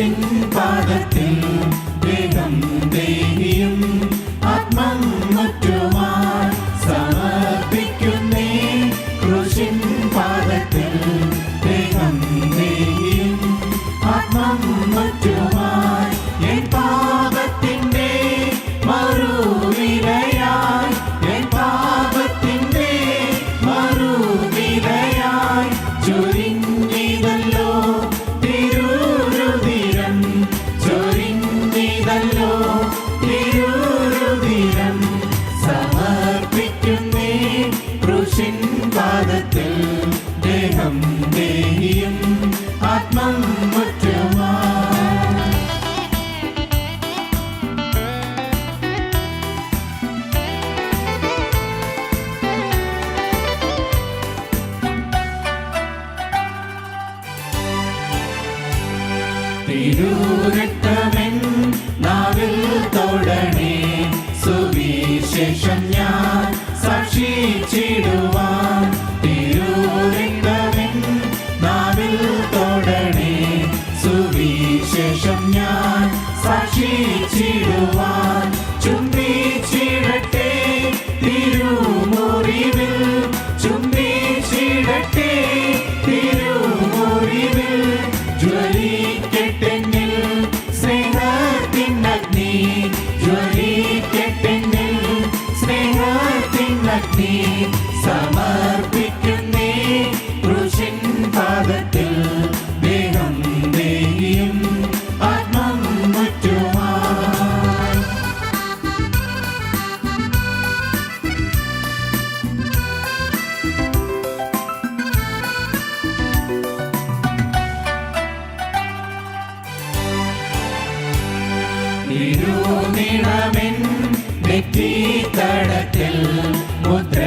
പാദത്തിൽ ദേഹം ദേഹിയും ആത്മം മുറ്റുമായി സമർപ്പിക്കുന്നേ. ക്രൂശിൻ പാദത്തിൽ ദേഹം ദേഹിയും ആത്മം മുറ്റുമായി തിരുരക്തമെൻ നാവിൽ തൊടണേ. സുവിശേഷം ഞാൻ സാക്ഷിച്ചിടുവാൻ തിരുരക്തമെൻ നാവിൽ തൊടണേ. സുവിശേഷം ഞാൻ സാക്ഷിച്ചിടുവാൻ ചുംബിച്ചിടട്ടെ തിരുമുറിവിൽ. ചുംബിച്ചിടട്ടെ തിരുമുറിവിൽ. ജ്വലി തിരുനിണമെൻ നെറ്റിത്തടത്തിൽ മുദ്ര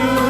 you.